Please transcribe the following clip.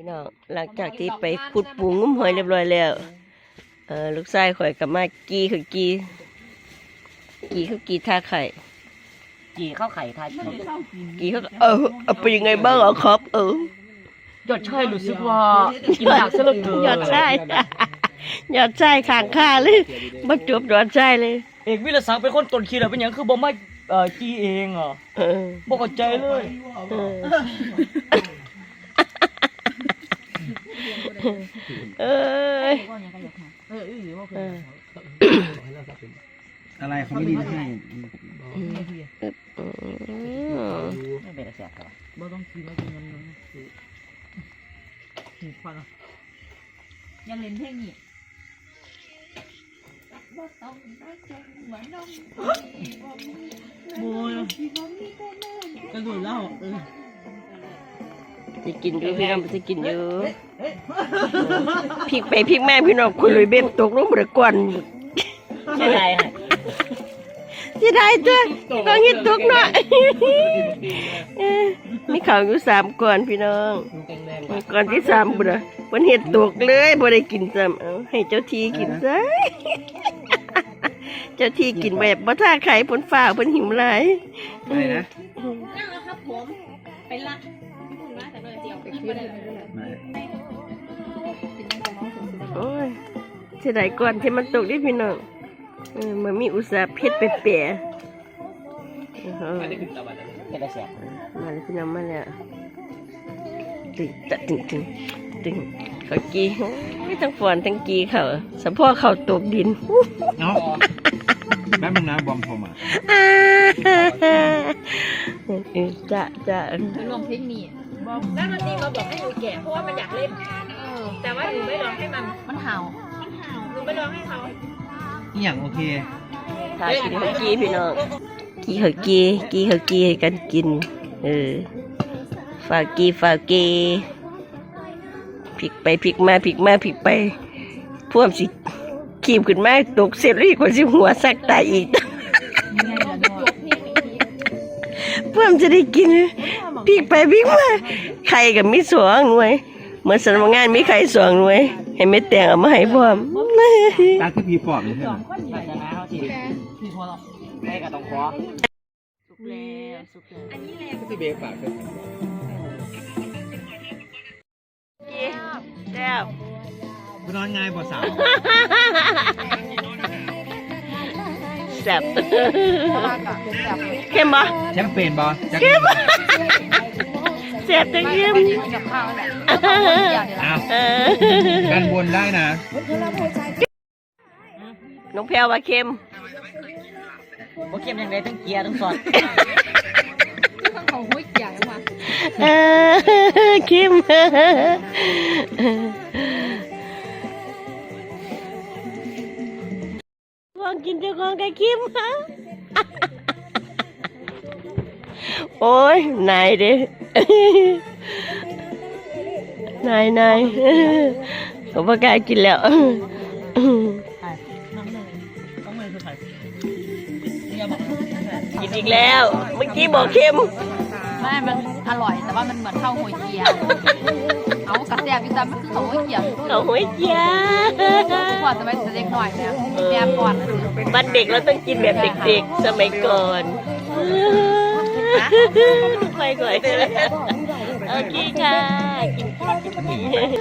พี่น้องหลังจากที่ไปขุดปูงุ้มหอยเรียบร้อยแล้วเออลูกชายข่อยกลับมากีคือกีกีคือกีท่าไข่จีข้าวไข่ทายกีเขาก็เออเอาไปนยังไงบ้างเหรอครับเออยอดชายรู้สึกว่ากินหนักซะเหลือเกินยอดชายยอดชายข้างข้าเลยมาจบยอดชายเลย เอกวิรศักดิ์เป็นคนต้นคิดอะเป็นหยังคือบ่มาเอ่อจีเองอะเออบ่เข้าใจเลย เออเอ้ยเอออะไรเขาไม่ดีให้อืมไม่เป็นแสบครับบ่ต้องกินแล้วกินน้ำน้ำหูฟังอย่าเล่นเพลงนี้โบยกระโดดแล้วเออ จะกินอยู่พี่น้องจะกินอยู่พริกไปพริกแม่พี่น้องคุยเลยเบ็ดตกลงบริกวนใช่ไหมฮะจะได้ตัวก็เห็ดตกหน่อยเอ้ยมีข่าวอยู่สามก่อนพี่น้องก่อนที่สามบุญวันเห็ดตกเลยบ่ได้กินซ้ำเอาให้เจ้าทีกินซะเจ้าทีกินแบบบ่ท่าไข่ผลฝ่าผลหิมหลายอะไรนะนั่งแล้วครับผมไปละ โอ้ยเสียดายก่อนที่มันตกดิพี่น้องเออมันมีอุตสาห์เพชรไปเปียเออเป็นแสบมาแล้วพี่น้องมาแล้วตึงตะตึงตึงตึงเขากีไม่ต้องฟอนทั้งกีเขาสะโพกเขาตกดินเนาะแป๊บนึงนะบอมโทรมาอ่าเออจะจะไปลองเพลงนี้ แล้วดนตรีมาบอกให้หนูแกะเพราะว่ามันอยากเล่นแต่ว่าหนูไม่ร้องให้มัน มันเห่ามันเห่าหนูไม่ร้องให้เขาอีหยังโอเค ถ้ากินเขากีพี่น้องกีเขากีกีเขากีให้กันกิน เออ ฝากกีฝากกีพลิกไปพลิกมาพลิกมาพลิกไปพ่วมสิขีบขึ้นมาตกเสร็จแล้วอีกว่าสิหัวสักตายอีกยกเพลงอีกทีเพื่อมจะได้กิน พลิกไปพลิกมาไข่กับมีสองหน่วยเหมือนสำนักงานมีไข่สองหน่วยให้ไม่แต่งเอามาให้พร้อมตาคือผีปอบเลยใช่ไหมศาสนาเขาที่ที่พอเราได้ก็ต้องขอสุกแล้วสุกแล้วอันนี้แหละที่เบรกปากเลยแซ่บคุณนอนง่ายบ่สาวแซ่บเข้มบ่แชมเปญบ่จัก แซ่บจังเข้มกับข้าวแหละอ้าวเออกันบนได้นะน้องแพรวว่าเข้มบ่เข้มยังไงทั้งเกียร์ทั้งซอสข้างเขาห้วยเกี่ยวมาเออเข้มวางกินเจ้าของกับเข้มฮะ โอ้ยนายเด้นายนายเขาประกล้าศกินแล้วน้ำเลยต้องเลยคือใครเนี่ยบอกกินอีกแล้ว เมื่อกี้บอกเค็มไม่มันอร่อยแต่ว่ามันเหมือนข้าวห้วยเกี่ยวเอากระแซบอยู่แต่มันคือข้าวห้วยเกี่ยวเขาหัวเจียพอจะไปเด็กหน่อยแล้วแม่ก่อนนะสิวันเด็กเราต้องกินแบบเด็กๆสมัยก่อน ไปก่อนโอเคค่ะกิน